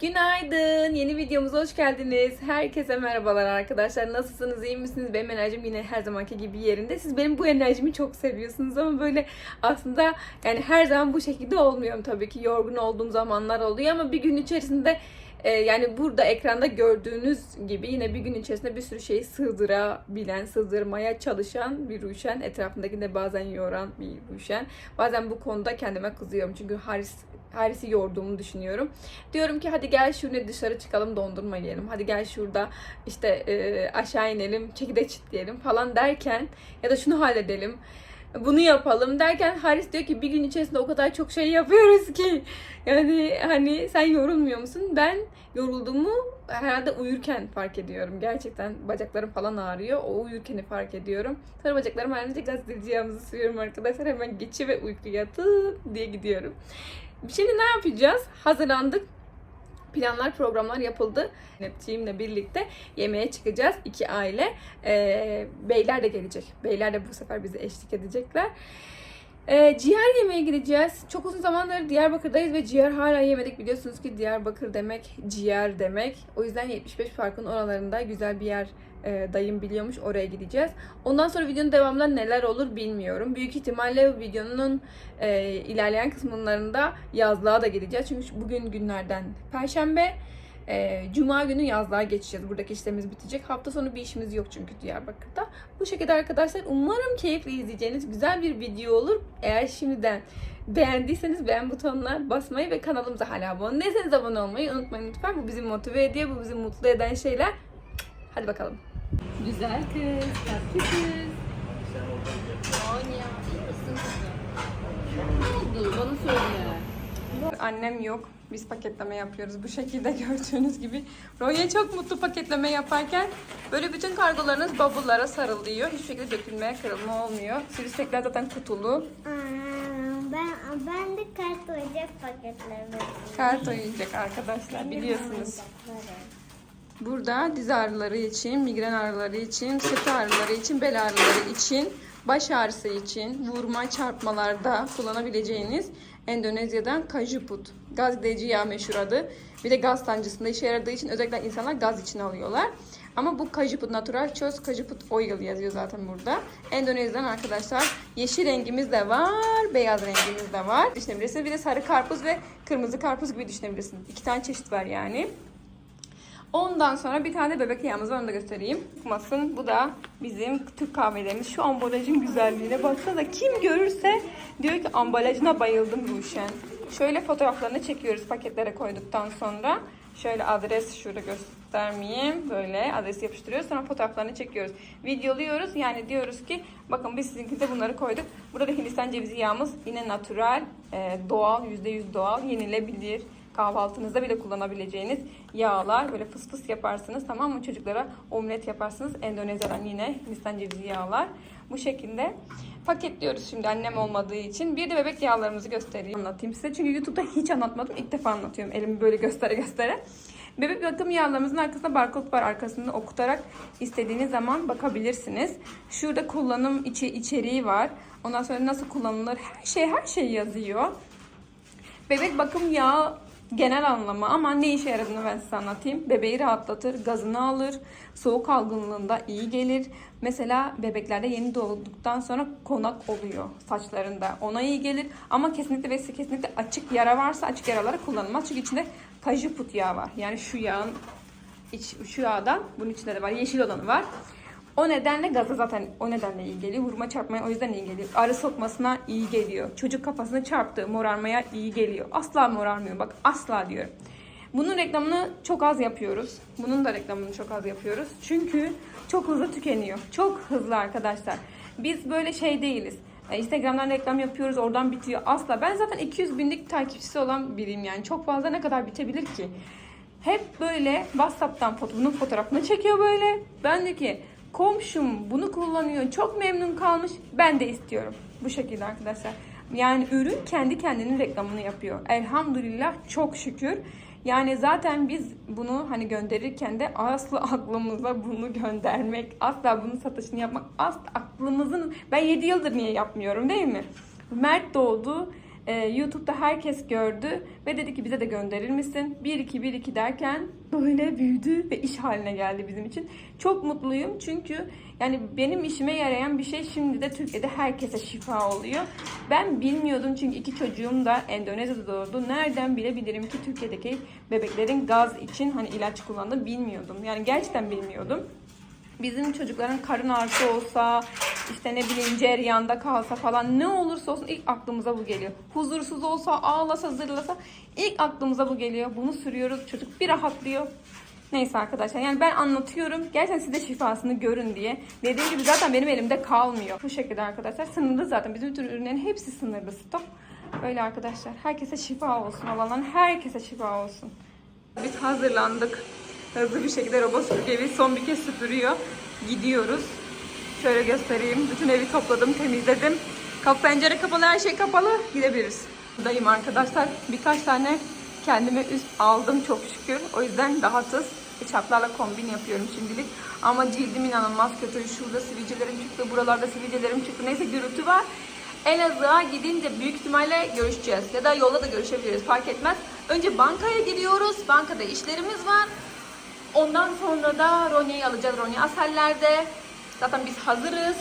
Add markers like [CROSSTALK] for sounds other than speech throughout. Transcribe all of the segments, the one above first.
Günaydın. Yeni videomuza hoş geldiniz. Herkese merhabalar arkadaşlar. Nasılsınız? iyi misiniz? Benim enerjim yine her zamanki gibi yerinde. Siz benim bu enerjimi çok seviyorsunuz ama böyle aslında yani her zaman bu şekilde olmuyorum tabii ki. Yorgun olduğum zamanlar oluyor ama bir gün içerisinde e, yani burada ekranda gördüğünüz gibi yine bir gün içerisinde bir sürü şeyi sığdırabilen, sığdırmaya çalışan bir Ruşen. Etrafındaki de bazen yoran bir Ruşen. Bazen bu konuda kendime kızıyorum. Çünkü Haris Haris'i yorduğumu düşünüyorum. Diyorum ki hadi gel şuraya dışarı çıkalım dondurma yiyelim. Hadi gel şurada işte e, aşağı inelim çekirdek çitleyelim falan derken ya da şunu halledelim bunu yapalım derken Haris diyor ki bir gün içerisinde o kadar çok şey yapıyoruz ki yani hani sen yorulmuyor musun? Ben yorulduğumu herhalde uyurken fark ediyorum. Gerçekten bacaklarım falan ağrıyor. O uyurkeni fark ediyorum. Sonra bacaklarım ağrınca gazeteci yağımızı sürüyorum arkadaşlar. Hemen geçi ve uykuya tık diye gidiyorum. Şimdi ne yapacağız? Hazırlandık. Planlar, programlar yapıldı. Nepçiğimle birlikte yemeğe çıkacağız. iki aile. Ee, beyler de gelecek. Beyler de bu sefer bize eşlik edecekler. Ee, ciğer yemeye gideceğiz. Çok uzun zamandır Diyarbakır'dayız ve ciğer hala yemedik. Biliyorsunuz ki Diyarbakır demek ciğer demek. O yüzden 75 Park'ın oralarında güzel bir yer e, dayım biliyormuş. Oraya gideceğiz. Ondan sonra videonun devamında neler olur bilmiyorum. Büyük ihtimalle videonun e, ilerleyen kısımlarında yazlığa da gideceğiz. Çünkü bugün günlerden Perşembe. E, Cuma günü yazlığa geçeceğiz. Buradaki işlerimiz bitecek. Hafta sonu bir işimiz yok çünkü Diyarbakır'da. Bu şekilde arkadaşlar umarım keyifli izleyeceğiniz güzel bir video olur. Eğer şimdiden beğendiyseniz beğen butonuna basmayı ve kanalımıza hala abone değilseniz abone olmayı unutmayın lütfen. Bu bizi motive ediyor. Bu bizi mutlu eden şeyler. Hadi bakalım. Güzel kız, tatlı kız. Anya, iyi misin kızım? Ne oldu? Bana söyle. Annem yok. Biz paketleme yapıyoruz. Bu şekilde [LAUGHS] gördüğünüz gibi. Roya çok mutlu paketleme yaparken böyle bütün kargolarınız bavullara sarılıyor. Hiçbir şekilde dökülme, kırılma olmuyor. Sivrisinekler zaten kutulu. Aa, Ben ben de kart oyuncak paketlerimi. Kart oyuncak arkadaşlar biliyorsunuz. Burada diz ağrıları için, migren ağrıları için, sırt ağrıları için, bel ağrıları için, baş ağrısı için, vurma, çarpmalarda kullanabileceğiniz Endonezya'dan kajuput. Gaz giderici yağ meşhur adı. Bir de gaz sancısında işe yaradığı için özellikle insanlar gaz için alıyorlar. Ama bu kajuput natural çöz kajuput oil yazıyor zaten burada. Endonezya'dan arkadaşlar yeşil rengimiz de var, beyaz rengimiz de var. Düşünebilirsiniz. Bir de sarı karpuz ve kırmızı karpuz gibi düşünebilirsiniz. İki tane çeşit var yani. Ondan sonra bir tane bebek yağımız var onu da göstereyim. Çıkmasın. Bu da bizim Türk kahvelerimiz. Şu ambalajın güzelliğine baksana. Kim görürse diyor ki ambalajına bayıldım Ruşen. Şöyle fotoğraflarını çekiyoruz paketlere koyduktan sonra. Şöyle adres şurada göstermeyeyim. Böyle adresi yapıştırıyoruz. Sonra fotoğraflarını çekiyoruz. Videoluyoruz. Yani diyoruz ki bakın biz sizinkinde bunları koyduk. Burada da Hindistan cevizi yağımız yine natural, e, doğal, %100 doğal, yenilebilir kahvaltınızda bile kullanabileceğiniz yağlar. Böyle fıs fıs yaparsınız tamam mı? Çocuklara omlet yaparsınız. Endonezya'dan yine Hindistan cevizi yağlar. Bu şekilde paketliyoruz şimdi annem olmadığı için. Bir de bebek yağlarımızı göstereyim anlatayım size. Çünkü YouTube'da hiç anlatmadım. İlk defa anlatıyorum elimi böyle göstere göstere. Bebek bakım yağlarımızın arkasında barkod var. Arkasını okutarak istediğiniz zaman bakabilirsiniz. Şurada kullanım içi içeriği var. Ondan sonra nasıl kullanılır her şey her şey yazıyor. Bebek bakım yağı genel anlamı ama ne işe yaradığını ben size anlatayım. Bebeği rahatlatır, gazını alır, soğuk algınlığında iyi gelir. Mesela bebeklerde yeni doğduktan sonra konak oluyor saçlarında. Ona iyi gelir ama kesinlikle ve kesinlikle açık yara varsa açık yaralara kullanılmaz. Çünkü içinde kajuput yağı var. Yani şu yağın iç, şu yağdan bunun içinde de var. Yeşil olanı var. O nedenle gaza zaten o nedenle iyi geliyor. Vurma çarpmaya o yüzden iyi geliyor. Arı sokmasına iyi geliyor. Çocuk kafasını çarptı morarmaya iyi geliyor. Asla morarmıyor bak asla diyorum. Bunun reklamını çok az yapıyoruz. Bunun da reklamını çok az yapıyoruz. Çünkü çok hızlı tükeniyor. Çok hızlı arkadaşlar. Biz böyle şey değiliz. E, Instagram'dan reklam yapıyoruz oradan bitiyor. Asla. Ben zaten 200 binlik takipçisi olan biriyim yani. Çok fazla ne kadar bitebilir ki? Hep böyle WhatsApp'tan foto, fotoğrafını çekiyor böyle. Ben de ki komşum bunu kullanıyor çok memnun kalmış ben de istiyorum. Bu şekilde arkadaşlar. Yani ürün kendi kendinin reklamını yapıyor. Elhamdülillah çok şükür. Yani zaten biz bunu hani gönderirken de asla [LAUGHS] aklımıza bunu göndermek, asla bunun satışını yapmak, asla aklımızın ben 7 yıldır niye yapmıyorum değil mi? Mert doğdu. Ee, YouTube'da herkes gördü ve dedi ki bize de gönderir misin? 1-2-1-2 derken böyle büyüdü ve iş haline geldi bizim için. Çok mutluyum çünkü yani benim işime yarayan bir şey şimdi de Türkiye'de herkese şifa oluyor. Ben bilmiyordum çünkü iki çocuğum da Endonezya'da doğdu. Nereden bilebilirim ki Türkiye'deki bebeklerin gaz için hani ilaç kullandığını bilmiyordum. Yani gerçekten bilmiyordum bizim çocukların karın ağrısı olsa, işte ne bileyim ceryanda kalsa falan ne olursa olsun ilk aklımıza bu geliyor. Huzursuz olsa, ağlasa, zırlasa ilk aklımıza bu geliyor. Bunu sürüyoruz. Çocuk bir rahatlıyor. Neyse arkadaşlar yani ben anlatıyorum. Gerçekten siz de şifasını görün diye. Dediğim gibi zaten benim elimde kalmıyor. Bu şekilde arkadaşlar. Sınırlı zaten. Bizim bütün ürünlerin hepsi sınırlı stok. Öyle arkadaşlar. Herkese şifa olsun. Allah'ın herkese şifa olsun. Biz hazırlandık. Hızlı bir şekilde robot süpürge evi son bir kez süpürüyor. Gidiyoruz. Şöyle göstereyim. Bütün evi topladım, temizledim. Kapı pencere kapalı, her şey kapalı. Gidebiliriz. Buradayım arkadaşlar. Birkaç tane kendime üst aldım çok şükür. O yüzden rahatız. Çaplarla kombin yapıyorum şimdilik. Ama cildim inanılmaz kötü. Şurada sivilcelerim çıktı, buralarda sivilcelerim çıktı. Neyse gürültü var. Elazığ'a gidince büyük ihtimalle görüşeceğiz. Ya da yolda da görüşebiliriz fark etmez. Önce bankaya gidiyoruz. Bankada işlerimiz var. Ondan sonra da Ronya'yı alacağız. Ronya Aseller'de. Zaten biz hazırız.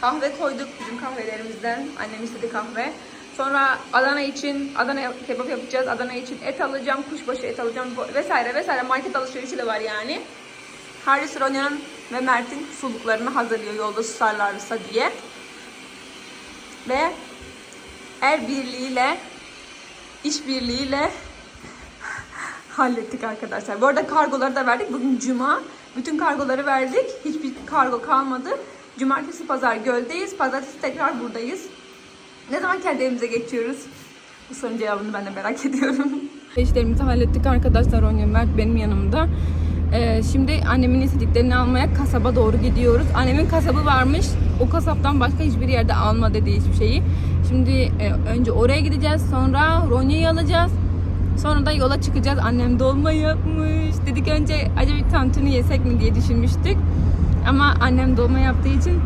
Kahve koyduk bizim kahvelerimizden. Annem istedi kahve. Sonra Adana için Adana kebap yapacağız. Adana için et alacağım, kuşbaşı et alacağım vesaire vesaire. Market alışverişi de var yani. Haris Ronya'nın ve Mert'in suluklarını hazırlıyor yolda susarlarsa diye. Ve el birliğiyle, iş birliğiyle hallettik arkadaşlar. Bu arada kargoları da verdik. Bugün cuma. Bütün kargoları verdik. Hiçbir kargo kalmadı. Cumartesi pazar göldeyiz. Pazartesi tekrar buradayız. Ne zaman kendi evimize geçiyoruz? Bu sorunun cevabını ben de merak [LAUGHS] ediyorum. İşlerimizi hallettik arkadaşlar. Ronya Mert benim yanımda. Ee, şimdi annemin istediklerini almaya kasaba doğru gidiyoruz. Annemin kasabı varmış. O kasaptan başka hiçbir yerde alma dediği hiçbir şeyi. Şimdi e, önce oraya gideceğiz. Sonra Ronya'yı alacağız. Sonra da yola çıkacağız. Annem dolma yapmış. Dedik önce acaba bir tantuni yesek mi diye düşünmüştük. Ama annem dolma yaptığı için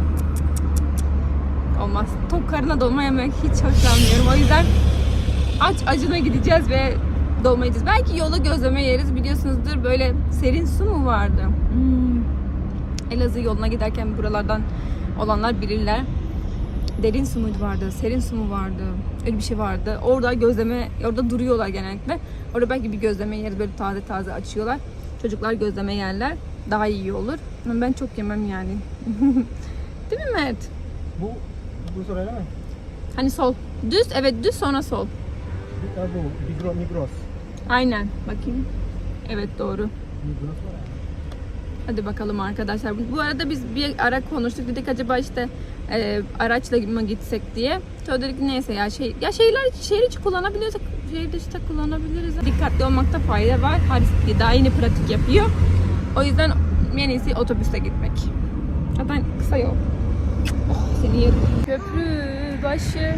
olmaz. Tok karına dolma yemek hiç hoşlanmıyorum. O yüzden aç acına gideceğiz ve dolma yiyeceğiz. Belki yola gözleme yeriz. Biliyorsunuzdur böyle serin su mu vardı? Hmm. Elazığ yoluna giderken buralardan olanlar bilirler. Derin su muydu vardı? Serin su mu vardı? Öyle bir şey vardı. Orada gözleme, orada duruyorlar genellikle. Orada belki bir gözleme yeriz. Böyle taze taze açıyorlar. Çocuklar gözleme yerler. Daha iyi olur. Ama ben çok yemem yani. [LAUGHS] Değil mi Mert? Bu bu sırayla mı? Hani sol. Düz, evet düz sonra sol. Bu, ha, bu Migros, Migros. Aynen. Bakayım. Evet doğru. Migros var ya. Hadi bakalım arkadaşlar. Bu arada biz bir ara konuştuk. Dedik acaba işte e, araçla mı gitsek diye. Sonra dedik neyse ya şey ya şeyler şehir içi kullanabiliyorsak şehir dışı da kullanabiliriz. Dikkatli olmakta fayda var. Haris daha yeni pratik yapıyor. O yüzden en iyisi otobüste gitmek. Zaten kısa yol. Oh, seni yerim. Köprü başı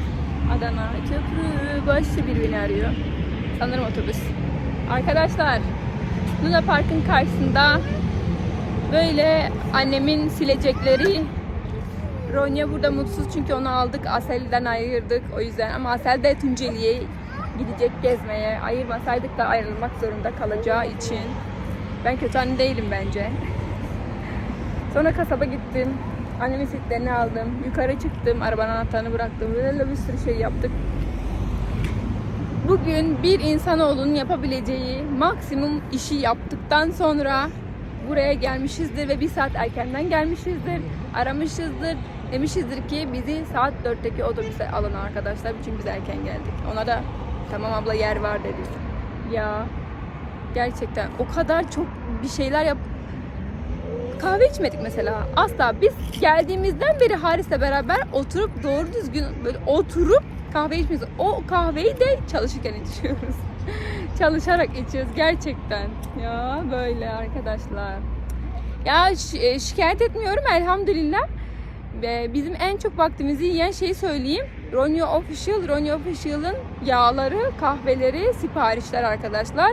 Adana köprü başı birbirini arıyor. Sanırım otobüs. Arkadaşlar Luna Park'ın karşısında Böyle annemin silecekleri. Ronya burada mutsuz çünkü onu aldık. Asel'den ayırdık o yüzden. Ama Asel de Tunceli'ye gidecek gezmeye. Ayırmasaydık da ayrılmak zorunda kalacağı için. Ben kötü anne değilim bence. Sonra kasaba gittim. Annemin silklerini aldım. Yukarı çıktım. Arabanın anahtarını bıraktım. Böyle bir sürü şey yaptık. Bugün bir insanoğlunun yapabileceği maksimum işi yaptıktan sonra buraya gelmişizdir ve bir saat erkenden gelmişizdir. Aramışızdır. Demişizdir ki bizi saat 4'teki otobüse alın arkadaşlar. Çünkü biz erken geldik. Ona da tamam abla yer var dedik. Ya gerçekten o kadar çok bir şeyler yap kahve içmedik mesela. Asla biz geldiğimizden beri Haris'le beraber oturup doğru düzgün böyle oturup kahve içmiyoruz. O kahveyi de çalışırken içiyoruz. [LAUGHS] Çalışarak içiyoruz gerçekten. Ya böyle arkadaşlar. Ya şi- e, şikayet etmiyorum elhamdülillah. Ve bizim en çok vaktimizi yiyen şeyi söyleyeyim. Ronyo Official, Ronyo Official'ın yağları, kahveleri, siparişler arkadaşlar.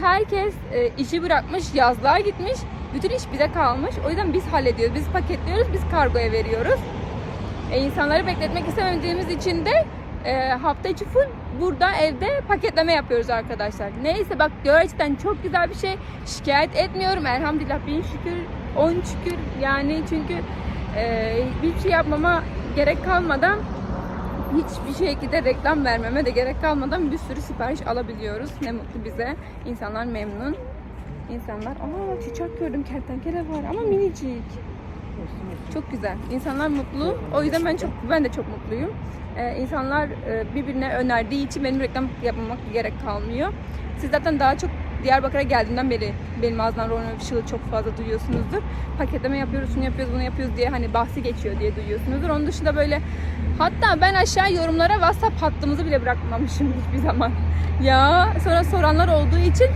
Herkes e, işi bırakmış, yazlığa gitmiş. Bütün iş bize kalmış. O yüzden biz hallediyoruz. Biz paketliyoruz, biz kargoya veriyoruz. E, insanları bekletmek istemediğimiz için de e, hafta içi full burada evde paketleme yapıyoruz arkadaşlar. Neyse bak gerçekten çok güzel bir şey. Şikayet etmiyorum. Elhamdülillah bin şükür, on şükür. Yani çünkü e, hiçbir şey yapmama gerek kalmadan hiçbir şekilde reklam vermeme de gerek kalmadan bir sürü sipariş alabiliyoruz. Ne mutlu bize. İnsanlar memnun. İnsanlar, aa çiçek gördüm kertenkele var ama minicik. Çok güzel. İnsanlar mutlu. O yüzden ben çok ben de çok mutluyum. Ee, insanlar e, birbirine önerdiği için benim reklam yapmamak gerek kalmıyor. Siz zaten daha çok Diyarbakır'a geldiğimden beri benim ağzımdan Ronald Official'ı çok fazla duyuyorsunuzdur. Paketleme yapıyoruz, şunu yapıyoruz, bunu yapıyoruz diye hani bahsi geçiyor diye duyuyorsunuzdur. Onun dışında böyle hatta ben aşağı yorumlara WhatsApp hattımızı bile bırakmamışım hiçbir zaman. [LAUGHS] Ya sonra soranlar olduğu için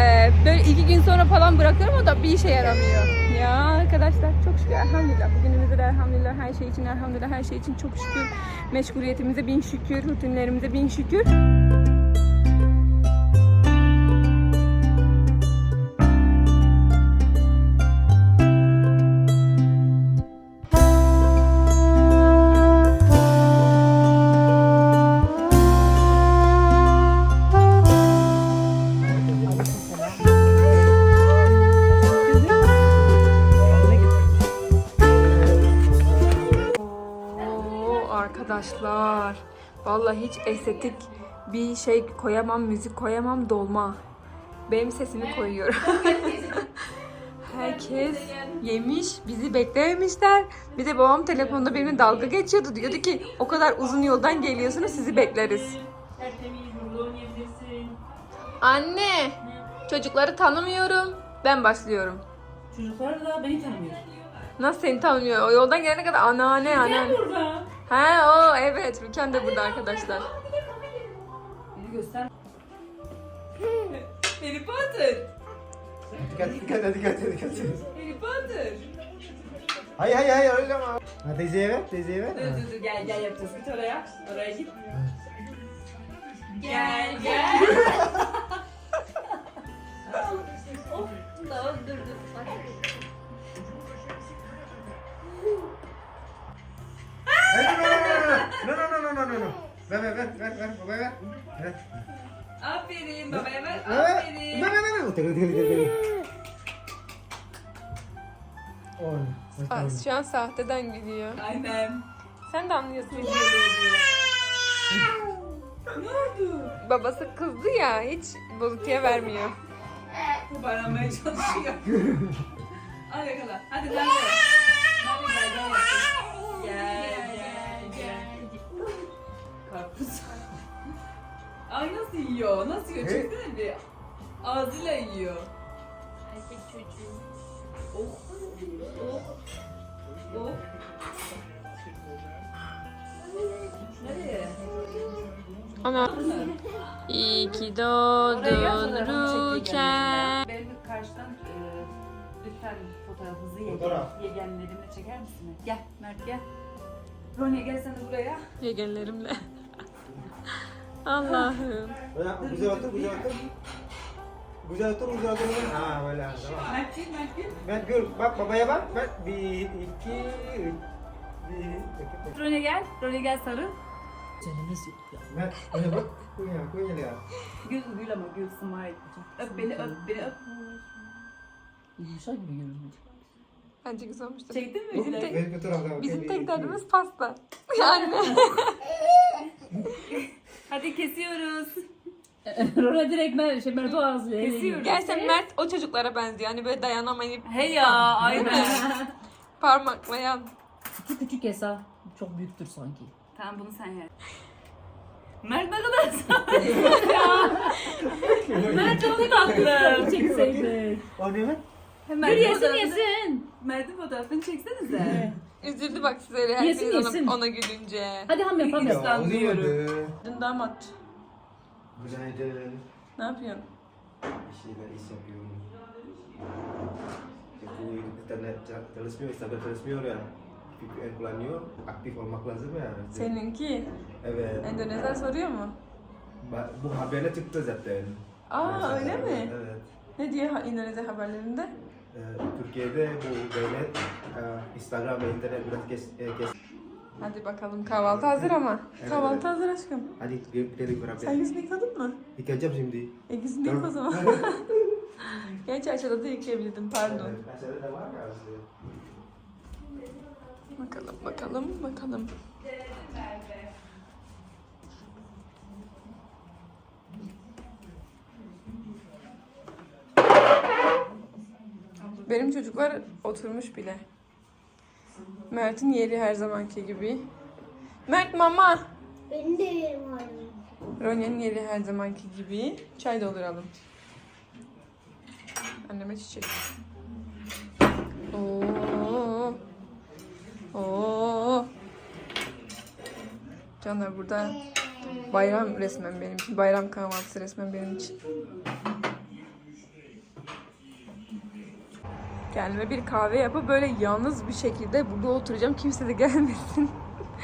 e, böyle iki gün sonra falan bırakıyorum o da bir işe yaramıyor. Ya arkadaşlar çok şükür elhamdülillah. Bugünümüzde de elhamdülillah her şey için elhamdülillah her şey için çok şükür. Meşguliyetimize bin şükür, rutinlerimize bin şükür. Vallahi hiç estetik bir şey koyamam, müzik koyamam, dolma. Benim sesimi koyuyorum. [LAUGHS] Herkes yemiş, bizi beklememişler. Bir de babam telefonda benimle dalga geçiyordu. Diyordu ki o kadar uzun yoldan geliyorsunuz sizi bekleriz. Anne, çocukları tanımıyorum. Ben başlıyorum. Çocuklar da beni tanımıyor. Nasıl seni tanımıyor? O yoldan gelene kadar anneanne anneanne. burada. Evet. Rüken de burada arkadaşlar. Beni göster. Harry Potter. Dikkat dikkat dikkat dikkat. Harry Potter. Hayır hayır hayır öyle ama. Ha teyzeye ver teyzeye ver. Dur dur dur gel gel yapacağız. Git oraya. Oraya git. Gel gel. [LAUGHS] of tamam dur dur. No no no no no no no. Ver ver ver ver ver babaya ver. Ver. Aferin babaya ver. Ver ver. Aferin. Ver ver ver. Tinggal tinggal tinggal. Oh. Aa, Şu an sahteden gülüyor. Aynen. Sen de anlıyorsun. Ne oldu? Babası kızdı ya hiç bozuntuya vermiyor. Kubaramaya çalışıyor. [LAUGHS] Al yakala. Hadi ben de. Ay nasıl yiyor? Nasıl yiyor? Ne? Çeksene bir. Ağzıyla yiyor. Erkek çocuğu. Oh. Oh. Oh. Nereye? Ana. İyi ki doğdun Rüken. Benim karşıdan e, lütfen fotoğrafınızı yegen, Fotoğraf. yegenlerimle çeker misiniz? Gel Mert gel. Ronya gel sen de buraya. Yegenlerimle. Allah'ım. Banyak güzel otur güzel otur. Güzel otur güzel otur. Ha böyle tamam. Mert gel Mert gel. Mert gör bak babaya bak. Mert bir iki üç. Ronya gel. Ronya gel sarıl. Canımız yok ya. Mert öyle bak. Kuya kuya lihat. Gül gül ama gül smile. Öp beni öp beni öp. Yumuşak gibi görünüyor. Bence güzel olmuştur. Çektin mi? Bizim tek, bizim tek derdimiz pasta. [LAUGHS] Yani. [LAUGHS] Hadi kesiyoruz. [LAUGHS] Rora direkt ben şey Mert o ağzı. Kesiyoruz. Gerçekten Mert o çocuklara benziyor. Hani böyle dayanamayıp He ya aynen. [LAUGHS] parmaklayan. Küçük küçük hesap. Çok büyüktür sanki. tamam bunu sen yer. Mert ne kadar [LAUGHS] sağlıklı ya. Mert çok tatlı. Çekseydik. O ne? Hemen Dur yesin yesin. Mert'in fotoğrafını çeksenize. Üzüldü bak size herkes Yesin, yesin. ona, ona gülünce. Hadi ham yap ham yap. Uzun diyorum. oldu. Dün damat. Günaydın. Ne yapıyorsun? Bir şeyler iş yapıyorum. Bu internet çalışmıyor, Instagram çalışmıyor ya. VPN kullanıyor, aktif olmak lazım ya. Seninki. Evet. Endonezya soruyor mu? Ba- Bu haberine çıktı zaten. Aa öyle mi? Evet. Ne diyor ha- Endonezya haberlerinde? Ee, Türkiye'de bu devlet e, Instagram ve internet biraz kes, e, kes Hadi bakalım kahvaltı hazır ama. Kahvaltı hazır aşkım. Hadi dari berapa? Sen yüzünü yıkadın mı? Jam şimdi. E yüzünü yık o zaman. [LAUGHS] Gerçi aşağıda da yıkayabilirdim pardon. Aşağıda da var ya. Bakalım bakalım bakalım. Benim çocuklar oturmuş bile. Mert'in yeri her zamanki gibi. Mert mama. Benim de yerim var. Ronya'nın yeri her zamanki gibi. Çay dolduralım. Anneme çiçek. Oo. Oo. Canlar burada bayram resmen benim için. Bayram kahvaltısı resmen benim için. Kendime bir kahve yapıp böyle yalnız bir şekilde burada oturacağım. Kimse de gelmesin.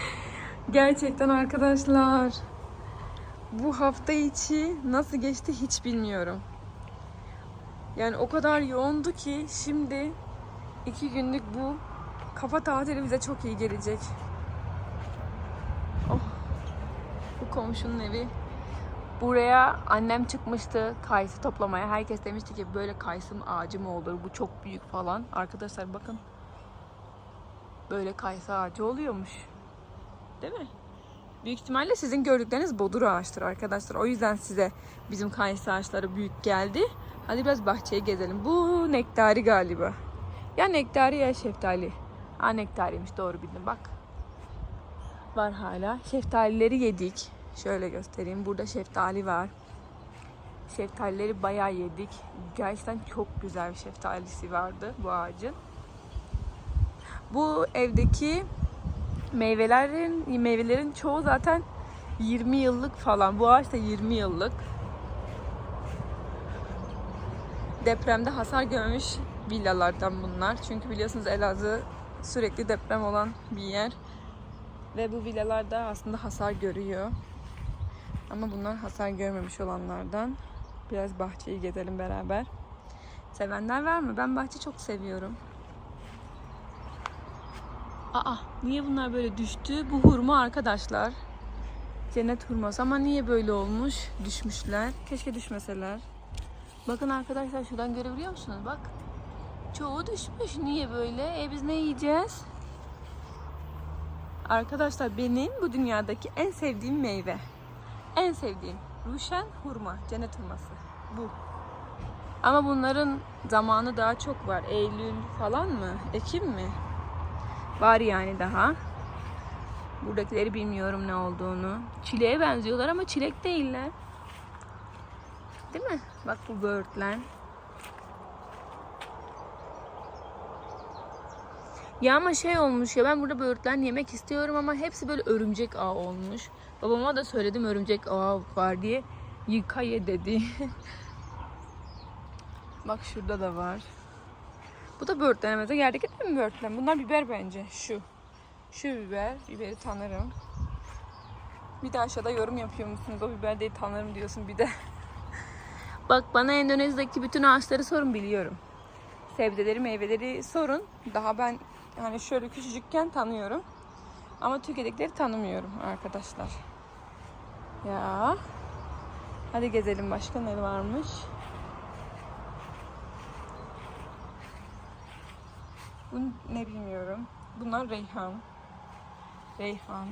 [LAUGHS] Gerçekten arkadaşlar. Bu hafta içi nasıl geçti hiç bilmiyorum. Yani o kadar yoğundu ki şimdi iki günlük bu kafa tatili bize çok iyi gelecek. Oh. Bu komşunun evi. Buraya annem çıkmıştı kayısı toplamaya. Herkes demişti ki böyle kayısı mı ağacı mı olur? Bu çok büyük falan. Arkadaşlar bakın. Böyle kayısı ağacı oluyormuş. Değil mi? Büyük ihtimalle sizin gördükleriniz bodur ağaçtır arkadaşlar. O yüzden size bizim kayısı ağaçları büyük geldi. Hadi biraz bahçeyi gezelim. Bu nektari galiba. Ya nektari ya şeftali. Ha nektariymiş doğru bildim bak. Var hala. Şeftalileri yedik. Şöyle göstereyim. Burada şeftali var. Şeftalileri bayağı yedik. Gerçekten çok güzel bir şeftalisi vardı bu ağacın. Bu evdeki meyvelerin meyvelerin çoğu zaten 20 yıllık falan. Bu ağaç da 20 yıllık. Depremde hasar görmüş villalardan bunlar. Çünkü biliyorsunuz Elazığ sürekli deprem olan bir yer. Ve bu villalarda aslında hasar görüyor. Ama bunlar hasar görmemiş olanlardan. Biraz bahçeyi gezelim beraber. Sevenler var mı? Ben bahçe çok seviyorum. Aa niye bunlar böyle düştü? Bu hurma arkadaşlar. Cennet hurması ama niye böyle olmuş? Düşmüşler. Keşke düşmeseler. Bakın arkadaşlar şuradan görebiliyor musunuz? Bak. Çoğu düşmüş. Niye böyle? E biz ne yiyeceğiz? Arkadaşlar benim bu dünyadaki en sevdiğim meyve. En sevdiğim. Ruşen hurma. Cennet hurması. Bu. Ama bunların zamanı daha çok var. Eylül falan mı? Ekim mi? Var yani daha. Buradakileri bilmiyorum ne olduğunu. Çileğe benziyorlar ama çilek değiller. Değil mi? Bak bu böğürtlen. Ya ama şey olmuş ya ben burada böğürtlen yemek istiyorum ama hepsi böyle örümcek ağı olmuş. Babama da söyledim örümcek ağı var diye. Yıka ye dedi. [LAUGHS] Bak şurada da var. Bu da böğürtlen mesela. Yerdeki de mi böğürtlen? Bunlar biber bence. Şu. Şu biber. Biberi tanırım. Bir de aşağıda yorum yapıyor musunuz? O biber değil tanırım diyorsun bir de. [LAUGHS] Bak bana Endonezya'daki bütün ağaçları sorun biliyorum. Sebzeleri, meyveleri sorun. Daha ben hani şöyle küçücükken tanıyorum. Ama Türkiye'dekileri tanımıyorum arkadaşlar. Ya. Hadi gezelim başka ne varmış. Bu ne bilmiyorum. Bunlar reyhan. Reyhan.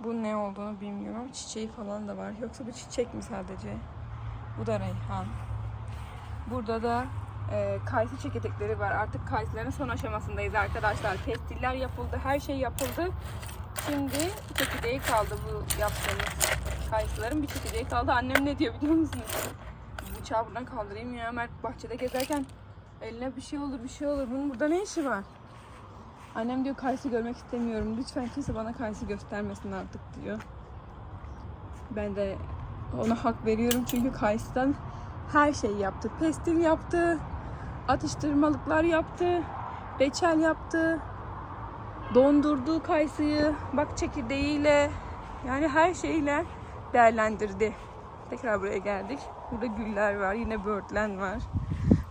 Bu ne olduğunu bilmiyorum. Çiçeği falan da var. Yoksa bu çiçek mi sadece? Bu da reyhan. Burada da e, kayısı çekirdekleri var. Artık kayısıların son aşamasındayız arkadaşlar. Pestiller yapıldı. Her şey yapıldı. Şimdi çekirdeği kaldı bu yaptığımız kayısıların bir çekirdeği kaldı. Annem ne diyor biliyor musunuz? Bıçağı buradan kaldırayım ya. Mert bahçede gezerken eline bir şey olur bir şey olur. Bunun burada ne işi var? Annem diyor kayısı görmek istemiyorum. Lütfen kimse bana kayısı göstermesin artık diyor. Ben de ona hak veriyorum çünkü kayısıdan her şeyi yaptı. Pestil yaptı, atıştırmalıklar yaptı, reçel yaptı, dondurdu kayısıyı, bak çekirdeğiyle yani her şeyle değerlendirdi. Tekrar buraya geldik. Burada güller var, yine böğürtlen var.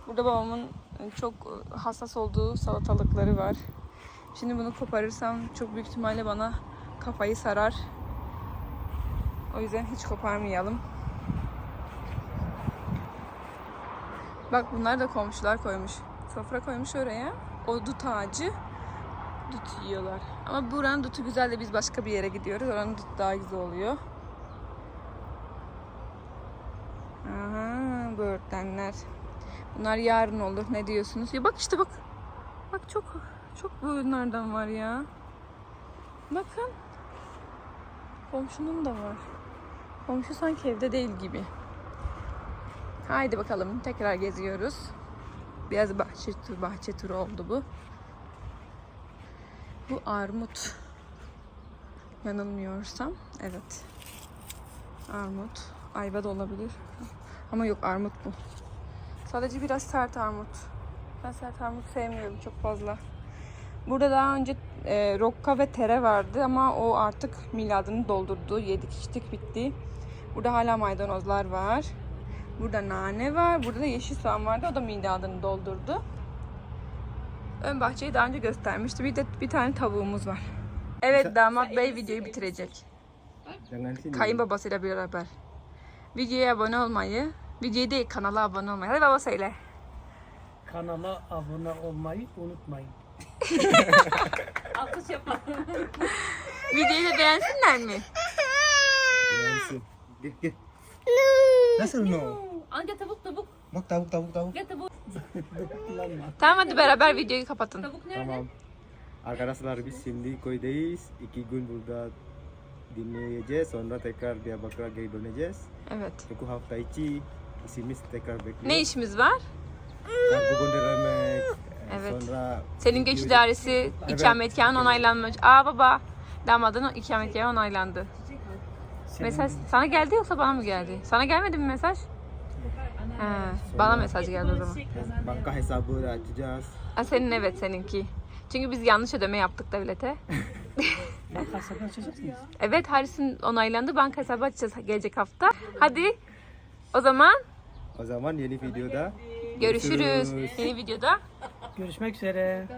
Burada babamın çok hassas olduğu salatalıkları var. Şimdi bunu koparırsam çok büyük ihtimalle bana kafayı sarar. O yüzden hiç koparmayalım. Bak bunlar da komşular koymuş. Sofra koymuş oraya. O dut ağacı. Dut yiyorlar. Ama buranın dutu güzel de biz başka bir yere gidiyoruz. Oranın dut daha güzel oluyor. Aha, böğürtlenler. Bunlar yarın olur. Ne diyorsunuz? Ya bak işte bak. Bak çok çok bunlardan var ya. Bakın. Komşunun da var. Komşu sanki evde değil gibi. Haydi bakalım tekrar geziyoruz. Biraz bahçe tur, bahçe turu oldu bu. Bu armut. Yanılmıyorsam. Evet. Armut. Ayva da olabilir. Ama yok armut bu. Sadece biraz sert armut. Ben sert armut sevmiyorum çok fazla. Burada daha önce e, rokka ve tere vardı ama o artık miladını doldurdu. Yedik içtik bitti. Burada hala maydanozlar var. Burada nane var. Burada da yeşil soğan vardı. O da miladını doldurdu. Ön bahçeyi daha önce göstermişti. Bir de bir tane tavuğumuz var. Evet damat bey videoyu bitirecek. Kayınbabasıyla beraber. Videoya abone olmayı, videoya değil kanala abone olmayı. Hadi baba söyle. Kanala abone olmayı unutmayın. [LAUGHS] Alkış yapalım. Videoyu da beğensinler mi? Jangan Git git. Nasıl no? Gel tavuk tavuk. Bak tavuk tavuk tavuk. Gel tavuk. [LAUGHS] Tamam hadi beraber videoyu kapatın. Tavuk nerede? Tamam. Arkadaşlar biz şimdi koydayız. İki gün burada dinleyeceğiz. Sonra tekrar Diyarbakır'a geri döneceğiz. Evet. Çünkü hafta içi işimiz tekrar bekliyor. Ne işimiz var? Kargo göndermek. Evet. Sonra Senin göç idaresi ikametgahın onaylanmış. Aa baba. Damadın ikametgahı onaylandı. Mesaj sana geldi yoksa bana mı geldi? Sana gelmedi mi mesaj? He, bana mesaj geldi o zaman. banka hesabı da açacağız. Ha, senin evet seninki. Çünkü biz yanlış ödeme yaptık devlete. [LAUGHS] Banka hesabı açacaksınız. Evet Haris'in onaylandı. Banka hesabı açacağız gelecek hafta. Hadi o zaman O zaman yeni videoda görüşürüz. Görüşürüz. Yeni videoda. Görüşmek üzere. [LAUGHS]